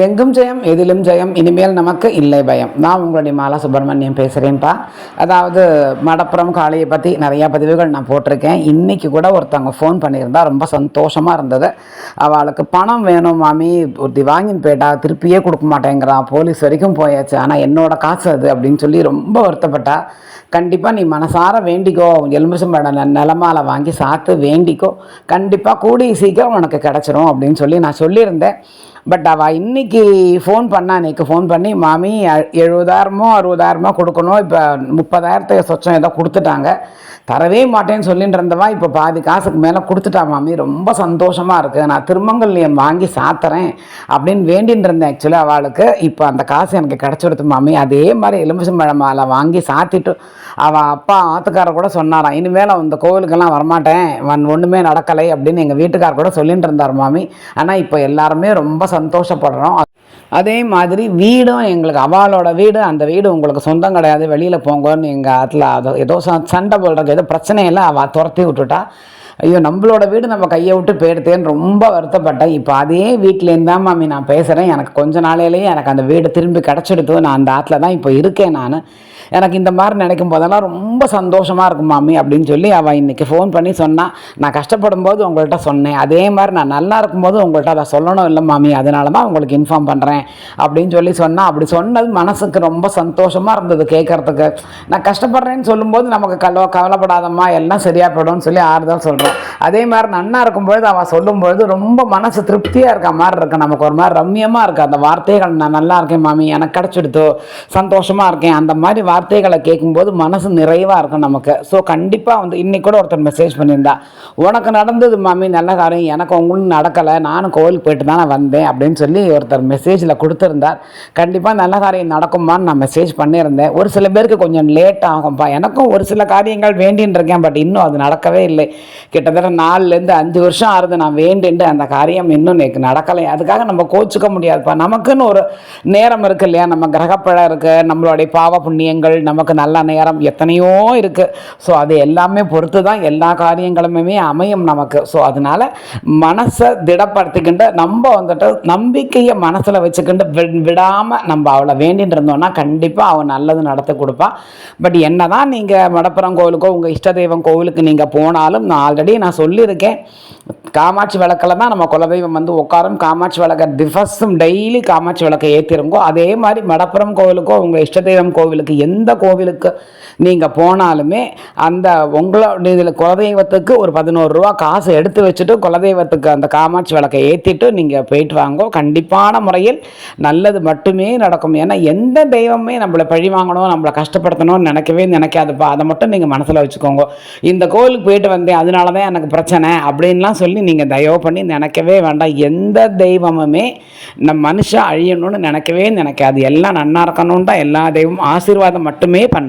எங்கும் ஜெயம் எதிலும் ஜெயம் இனிமேல் நமக்கு இல்லை பயம். நான் உங்களுடைய மாலா சுப்பிரமணியம் பேசுகிறேன்ப்பா அதாவது மடப்புறம் காளியை பற்றி நிறையா பதிவுகள் நான் போட்டிருக்கேன். இன்றைக்கி கூட ஒருத்தவங்க ஃபோன் பண்ணியிருந்தா ரொம்ப சந்தோஷமாக இருந்தது. அவளுக்கு பணம் வேணும் மாமி. ஒருத்தி வாங்கின்னு போயிட்டா திருப்பியே கொடுக்க மாட்டேங்கிறான் போலீஸ் வரைக்கும் போயாச்சு. ஆனால் என்னோட காசு அது அப்படின்னு சொல்லி ரொம்ப வருத்தப்பட்டா. கண்டிப்பாக நீ மனசார வேண்டிக்கோ. எலுமிச்சம்பழம் நிலமால வாங்கி சாத்து வேண்டிக்கோ. கண்டிப்பாக கூடிய சீக்கிரம் உனக்கு கிடச்சிரும் அப்படின்னு சொல்லி நான் சொல்லியிருந்தேன். பட் அவள் இன்றைக்கி ஃபோன் பண்ணா அன்றைக்கி ஃபோன் பண்ணி மாமி எழுபதாயிரமோ அறுபதாயிரமோ கொடுக்கணும். இப்போ முப்பதாயிரத்துக்கு சொச்சம் ஏதோ கொடுத்துட்டாங்க. தரவே மாட்டேன்னு சொல்லிட்டு இருந்தவா இப்போ பாதி காசுக்கு மேலே கொடுத்துட்டா மாமி. ரொம்ப சந்தோஷமாக இருக்குது நான் திருமங்கல்யம் வாங்கி சாத்துறேன் அப்படின்னு வேண்டின்னு இருந்தேன் ஆக்சுவலி அவளுக்கு. இப்போ அந்த காசு எனக்கு கிடச்சிடுது மாமி. அதே மாதிரி எலுமிச்சம்பழம் மாலை வாங்கி சாத்திட்டு அவள் அப்பா ஆத்துக்காரர் கூட சொன்னாராம் இனிமேல் அந்த கோவிலுக்கெல்லாம் வரமாட்டேன். வன் ஒன்றுமே நடக்கலை அப்படின்னு எங்கள் வீட்டுக்காரர் கூட சொல்லிட்டு இருந்தார் மாமி. ஆனால் இப்போ எல்லாருமே ரொம்ப சந்தோஷப்படுறோம். அதே மாதிரி வீடும் எங்களுக்கு அவளோட வீடு அந்த வீடு உங்களுக்கு சொந்தம் கிடையாது. வெளியில் போங்கன்னு எங்கள் ஆற்றுல அது ஏதோ ச- சண்டை போடுறதுக்கு ஏதோ பிரச்சனை இல்லை அவள் துரத்தி விட்டுட்டா. ஐயோ நம்மளோட வீடு நம்ம கையை விட்டு போயிடுத்தேன்னு ரொம்ப வருத்தப்பட்டேன். இப்போ அதே வீட்டிலேருந்து தான் மாமி நான் பேசுகிறேன் எனக்கு கொஞ்ச நாளையிலேயே எனக்கு அந்த வீடு திரும்பி கிடச்சிடுத்து நான் அந்த ஆற்றுல தான் இப்போ இருக்கேன் நான். எனக்கு இந்த மாதிரி நினைக்கும் போதெல்லாம் ரொம்ப சந்தோஷமாக இருக்கும் மாமி அப்படின்னு சொல்லி அவள் இன்றைக்கி ஃபோன் பண்ணி சொன்னான் நான் கஷ்டப்படும் போது உங்கள்கிட்ட சொன்னேன். அதே மாதிரி நான் நல்லா இருக்கும்போது உங்கள்கிட்ட அதை சொல்லணும் இல்லை மாமி அதனால தான் உங்களுக்கு இன்ஃபார்ம் பண்ணுறேன் அப்படின்னு சொல்லி சொன்னால் அப்படி சொன்னது மனசுக்கு ரொம்ப சந்தோஷமாக இருந்தது கேட்குறதுக்கு. நான் கஷ்டப்படுறேன்னு சொல்லும்போது நமக்கு கலோ கவலைப்படாதம்மா எல்லாம் சரியாக போயிடும்னு சொல்லி ஆறுதல் சொல்கிறேன் அதே மாதிரி நன்னா இருக்கும்பொழுது அவள் சொல்லும்பொழுது ரொம்ப மனசு திருப்தியாக இருக்க மாதிரி இருக்கு. நமக்கு ஒரு மாதிரி ரம்மியமாக இருக்குது அந்த வார்த்தைகள் நான் நல்லா இருக்கேன் மாமி எனக்கு கிடச்சிடுதோ சந்தோஷமாக இருக்கேன். அந்த மாதிரி வார்த்தைகளை கேட்கும்போது மனசு நிறைவாக இருக்கும் நமக்கு. ஸோ கண்டிப்பாக வந்து இன்னைக்கு கூட ஒருத்தர் மெசேஜ் பண்ணியிருந்தா உனக்கு நடந்தது மாமி நல்ல காரியம். எனக்கு உங்களுக்கு நடக்கலை. நானும் கோவிலுக்கு போயிட்டு தானே வந்தேன். அப்படின்னு சொல்லி ஒருத்தர் மெசேஜில் கொடுத்துருந்தார். கண்டிப்பாக நல்ல காரியம் நடக்குமான்னு நான் மெசேஜ் பண்ணியிருந்தேன். ஒரு சில பேருக்கு கொஞ்சம் லேட் ஆகும்ப்பா எனக்கும் ஒரு சில காரியங்கள் வேண்டின்னு இருக்கேன் பட் இன்னும் அது நடக்கவே இல்லை. கிட்டத்தட்ட நாலுலேருந்து அஞ்சு வருஷம் ஆறுது. நான் வேண்டுண்டு அந்த காரியம் இன்னும் எனக்கு நடக்கலை. அதுக்காக நம்ம கோச்சுக்க முடியாதுப்பா. நமக்குன்னு ஒரு நேரம் இருக்கு இல்லையா? நம்ம கிரகப்பழம் இருக்குது நம்மளுடைய பாவ புண்ணியங்கள் நமக்கு நல்ல நேரம் எத்தனையோ இருக்குது ஸோ அது எல்லாமே பொறுத்து தான் எல்லா காரியங்களுமே அமையும் நமக்கு. ஸோ அதனால மனசை திடப்படுத்திக்கிண்டு நம்ம வந்துட்டு நம்பிக்கையை மனசில் வச்சுக்கிண்டு விடாமல் நம்ம அவளை வேண்டின்னு இருந்தோம்னா கண்டிப்பாக அவள் நல்லது நடத்தி கொடுப்பான் பட் என்ன தான் நீங்கள் மடப்புறம் கோவிலுக்கோ உங்கள் இஷ்ட தெய்வம் கோவிலுக்கு நீங்கள் போனாலும் நான் ஆல்ரெடி நான் சொல்லியிருக்கேன். காமாட்சி விளக்கில் தான் நம்ம குலதெய்வம் வந்து உட்காரும். காமாட்சி விளக்க திவசம் டெய்லி காமாட்சி விளக்கை ஏற்றிருங்கோ அதே மாதிரி மடப்புறம் கோவிலுக்கோ உங்கள் இஷ்ட தெய்வம் கோவிலுக்கு எந்த கோவிலுக்கு நீங்கள் போனாலுமே அந்த உங்களோட இதில் குலதெய்வத்துக்கு ஒரு பதினோரு ரூபா காசு எடுத்து வச்சுட்டு குலதெய்வத்துக்கு அந்த காமாட்சி விளக்கை ஏற்றிட்டு நீங்கள் போயிட்டு வாங்கோ. கண்டிப்பான முறையில் நல்லது மட்டுமே நடக்கும். ஏன்னா எந்த தெய்வமே நம்மளை பழி வாங்கணும் நம்மளை கஷ்டப்படுத்தணும்னு நினைக்கவே நினைக்காதுப்பா. அதை மட்டும் நீங்கள் மனசில் வச்சுக்கோங்க. இந்த கோவிலுக்கு போயிட்டு வந்தேன் அதனால தான் எனக்கு பிரச்சனை அப்படின்லாம் சொல்லி நீங்கள் தயவு பண்ணி நினைக்கவே வேண்டாம். எந்த தெய்வமுமே நம்ம மனுஷன் அழியணும்னு நினைக்கவே நினைக்காது. எல்லாம் நன்னா இருக்கணும் தான் எல்லா தெய்வமும் ஆசீர்வாதம் மட்டுமே பண்ண